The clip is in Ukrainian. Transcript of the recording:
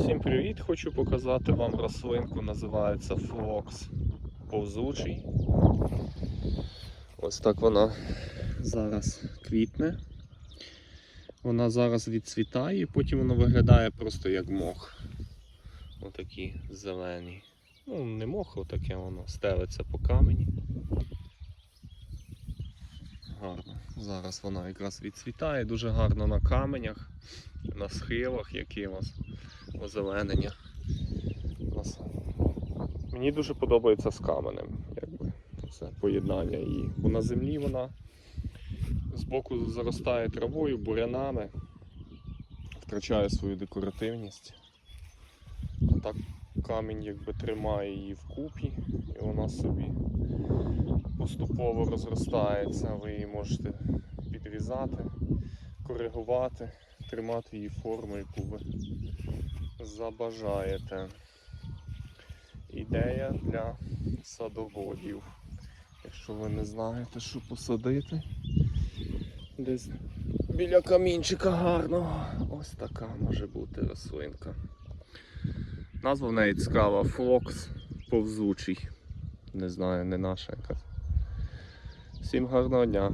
Всім привіт! Хочу показати вам рослинку, називається флокс повзучий. Ось так вона зараз квітне. Вона зараз відцвітає, потім воно виглядає просто як мох. Отакі зелені. Ну, не мох, отаке воно стелиться по камені. Гарно. Зараз вона якраз відцвітає, дуже гарно на каменях, на схилах якимось озеленення. Мені дуже подобається з каменем, якби це поєднання її. Бо на землі вона збоку заростає травою, бурянами, втрачає свою декоративність. А так камінь якби тримає її вкупі, і вона собі поступово розростається. Ви її можете підрізати, коригувати, тримати її форму, яку ви забажаєте. Ідея для садоводів. Якщо ви не знаєте, що посадити, десь біля камінчика гарного, ось така може бути рослинка. Назва в неї цікава Флокс повзучий. Не знаю, не наша якась. Всім гарного дня!